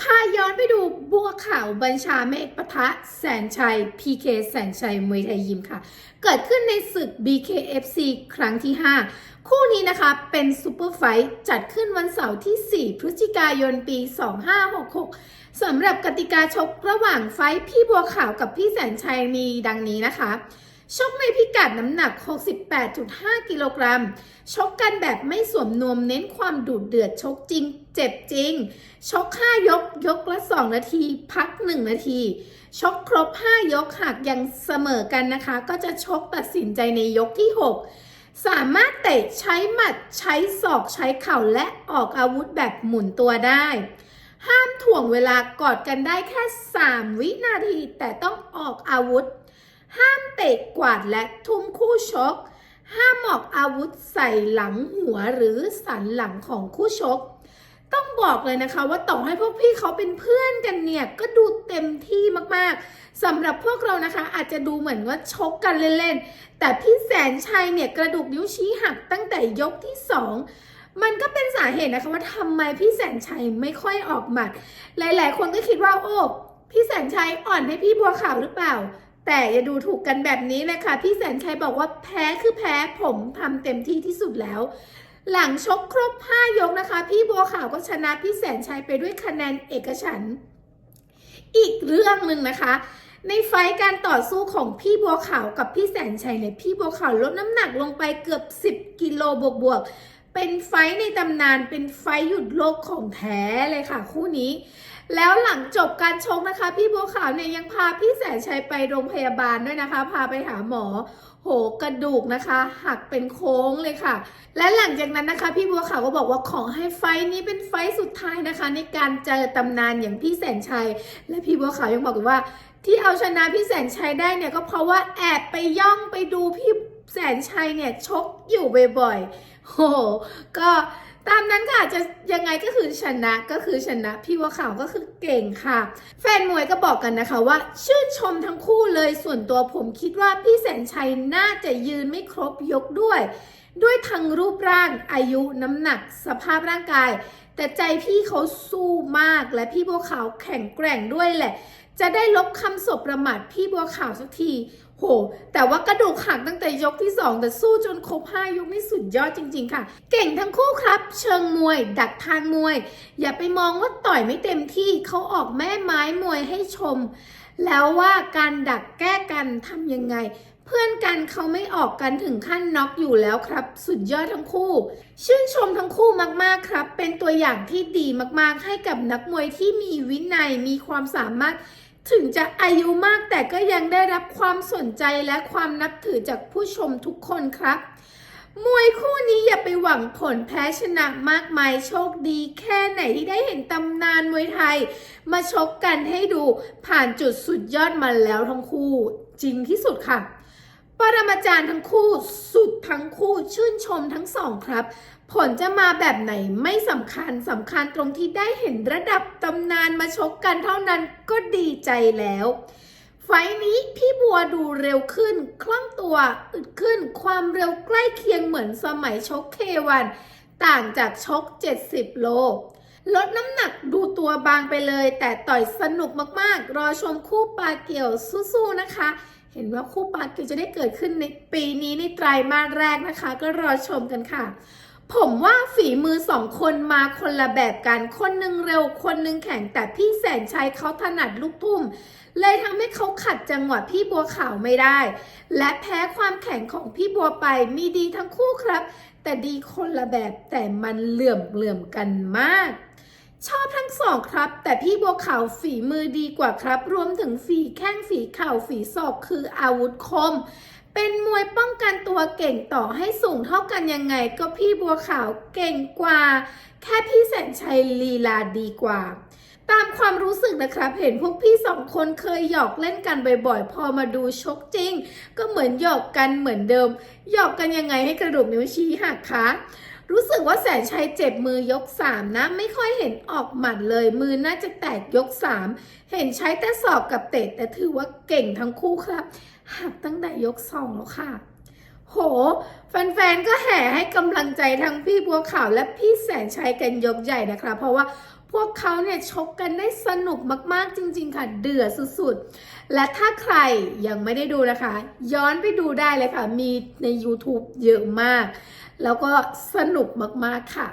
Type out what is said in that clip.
พาย้อนไปดูบัวขาวบัญชาเมฆปะทะแสนชัย PK แสนชัยมวยไทยยิมค่ะ เกิดขึ้นในศึก BKFC ครั้งที่ 5 คู่นี้นะคะเป็นซูเปอร์ไฟท์จัดขึ้นวันเสาร์ที่ 4 พฤศจิกายนปี 2566สำหรับกติกาชกระหว่างไฟท์พี่บัวขาวกับพี่แสนชัยมีดังนี้นะคะ ชกในพิกัดน้ำหนัก 68.5 กิโลกรัม ชกกันแบบไม่สวมนวมเน้นความดุเดือดชกจริง เจ็บจริง ชก 5 ยกยกละ 2 นาที พัก 1 นาที ชกครบ 5 ยกหากยังเสมอกันนะคะ ก็จะชกตัดสินใจในยกที่ 6 สามารถเตะใช้หมัดใช้ศอกใช้เข่าและออกอาวุธแบบหมุนตัวได้ ห้ามถ่วงเวลากอดกันได้แค่ 3 วินาที แต่ต้องออกอาวุธ ห้ามเตะกวาดและทุ่มคู่ชก ห้ามออกอาวุธใส่หลังหัวหรือสันหลังของคู่ชก ต้องบอกเลยนะคะ ว่าต่อให้พวกพี่เขาเป็นเพื่อนกันเนี่ย ก็ดูเต็มที่มากๆสำหรับพวกเรานะคะ อาจจะดูเหมือนว่าชกกันเล่นๆ แต่พี่แสนชัยเนี่ยกระดูกนิ้วชี้หักตั้งแต่ยกที่สองมันก็เป็นสาเหตุนะคะว่าทำไมพี่แสนชัยไม่ค่อยออกหมัด หลาย ๆ คนก็คิดว่าโอ้ พี่แสนชัยอ่อนให้พี่บัวขาวหรือเปล่า แต่อย่าดูถูกกันแบบนี้เลยค่ะ พี่แสนชัยบอกว่าแพ้คือแพ้ผมทำเต็มที่ที่สุดแล้ว หลังชกครบ 5 ยกนะคะ พี่บัวขาวก็ชนะพี่แสนชัยไปด้วยคะแนนเอกฉัน อีกเรื่องหนึ่งนะคะ ในไฟการต่อสู้ของพี่บัวขาวกับพี่แสนชัยเนี่ยพี่บัวขาวลดน้ำหนักลงไปเกือบ 10 กิโลบวกๆเป็นไฟในตำนานเป็นไฟหยุดโลกของแท้เลยค่ะ คู่นี้ แล้วหลังจบการชกนะคะ พี่บัวขาวเนี่ยยังพาพี่แสนชัยไปโรงพยาบาลด้วยนะคะ พาไปหาหมอ โหกระดูกนะคะ หักเป็นโค้งเลยค่ะ และหลังจากนั้นนะคะ พี่บัวขาวก็บอกว่าขอให้ไฟนี้เป็นไฟสุดท้ายนะคะ ในการเจอตำนานอย่างพี่แสนชัย และพี่บัวขาวยังบอกอีกว่า ที่เอาชนะพี่แสนชัยได้เนี่ยก็เพราะว่าแอบไปย่องไปดูพี่แสนชัยเนี่ยชกอยู่บ่อยๆโหก็ ตามนั้นค่ะจะยังไงก็คือชนะก็คือชนะ พี่บัวขาวก็คือเก่งค่ะ แฟนมวยก็บอกกันนะคะว่า ชื่นชมทั้งคู่เลยส่วนตัวผมคิดว่าพี่แสนชัยน่าจะยืนไม่ครบยกด้วย ด้วยทั้งรูปร่างอายุน้ำหนัก สภาพร่างกาย แต่ใจพี่เขาสู้มากและพี่บัวขาวแข็งแกร่งด้วยแหละ จะได้ลบคำสบประมาทพี่บัวขาวสักที โห แต่ว่ากระดูกหักตั้งแต่ยกที่ 2 แต่สู้จนครบ5ยกนี่สุดยอดจริง ๆ ค่ะ เก่งทั้งคู่ครับ เชิงมวย ดักทางมวย อย่าไปมองว่าต่อยไม่เต็มที่เขาออกแม่ไม้มวยให้ชม แล้วว่าการดักแก้กันทำยังไง เพื่อนกันเขาไม่ออกกันถึงขั้นน็อกอยู่แล้วครับ สุดยอดทั้งคู่ ชื่นชมทั้งคู่มากๆครับ เป็นตัวอย่างที่ดีมากๆ ให้กับนักมวยที่มีวินัยมีความสามารถ ถึงจะอายุมากแต่ก็ยังได้รับความสนใจและความนับถือจากผู้ชมทุกคนครับ มวยคู่นี้อย่าไปหวังผลแพ้ชนะมากมายโชคดีแค่ไหนที่ได้เห็นตำนานมวยไทย มาชกกันให้ดูผ่านจุดสุดยอดมาแล้วทั้งคู่ จริงที่สุดค่ะปรมาจารย์ทั้งคู่สุดทั้งคู่ชื่นชมทั้งสองครับ ผลจะมาแบบไหนไม่สำคัญสำคัญตรงที่ได้เห็นระดับตำนานมาชกกันเท่านั้นก็ดีใจแล้ว ไฟนี้พี่บัวดูเร็วขึ้น คล่องตัวอึดขึ้นความเร็วใกล้เคียงเหมือนสมัยชกเควันต่างจากชก 70 โล ลดน้ำหนักดูตัวบางไปเลย แต่ต่อยสนุกมากๆ รอชมคู่ปลาเกี่ยวสู้ๆนะคะ เห็นว่าคู่ปลาเกี่ยวจะได้เกิดขึ้นในปีนี้ในไตรมาสแรกนะคะ ก็รอชมกันค่ะ ผมว่าฝีมือสองคนมาคนละแบบกัน คนหนึ่งเร็ว คนหนึ่งแข็ง แต่พี่แสนชัยเขาถนัดลูกทุ่ม เลยทำให้เขาขัดจังหวะพี่บัวขาวไม่ได้ และแพ้ความแข็งของพี่บัวไป มีดีทั้งคู่ครับ แต่ดีคนละแบบ แต่มันเหลื่อมเหลื่อมกันมาก ชอบทั้งสองครับ แต่พี่บัวขาวฝีมือดีกว่าครับ รวมถึงฝีแข้งฝีเข่าฝีศอกคืออาวุธคม เป็นมวยป้องกันตัวเก่งต่อให้สูงเท่ากันยังไง ก็พี่บัวขาวเก่งกว่า แค่พี่แสนชัยลีลาดีกว่า ตามความรู้สึกนะครับ เห็นพวกพี่สองคนเคยหยอกเล่นกันบ่อยๆ พอมาดูชกจริง ก็เหมือนหยอกกันเหมือนเดิม หยอกกันยังไงให้กระดูกนิ้วชี้หักคะรู้สึกว่าแสนชัยเจ็บมือยก3นะ ไม่ค่อยเห็นออกหมัดเลย มือน่าจะแตกยก3เห็นใช้แต่ศอกกับเตะแต่ถือว่าเก่งทั้งคู่ครับ หักตั้งแต่ยก2แล้วค่ะ โห แฟนๆ ก็แห่ให้กำลังใจทั้งพี่บัวขาวและพี่แสนชัยกันยกใหญ่นะคะ เพราะว่าพวกเขาเนี่ยชกกันได้สนุกมากๆจริง ๆ ค่ะ เดือดสุดๆ และถ้าใครยังไม่ได้ดูนะคะ ย้อนไปดูได้เลยค่ะ มีใน YouTube เยอะมาก แล้วก็สนุกมากๆค่ะ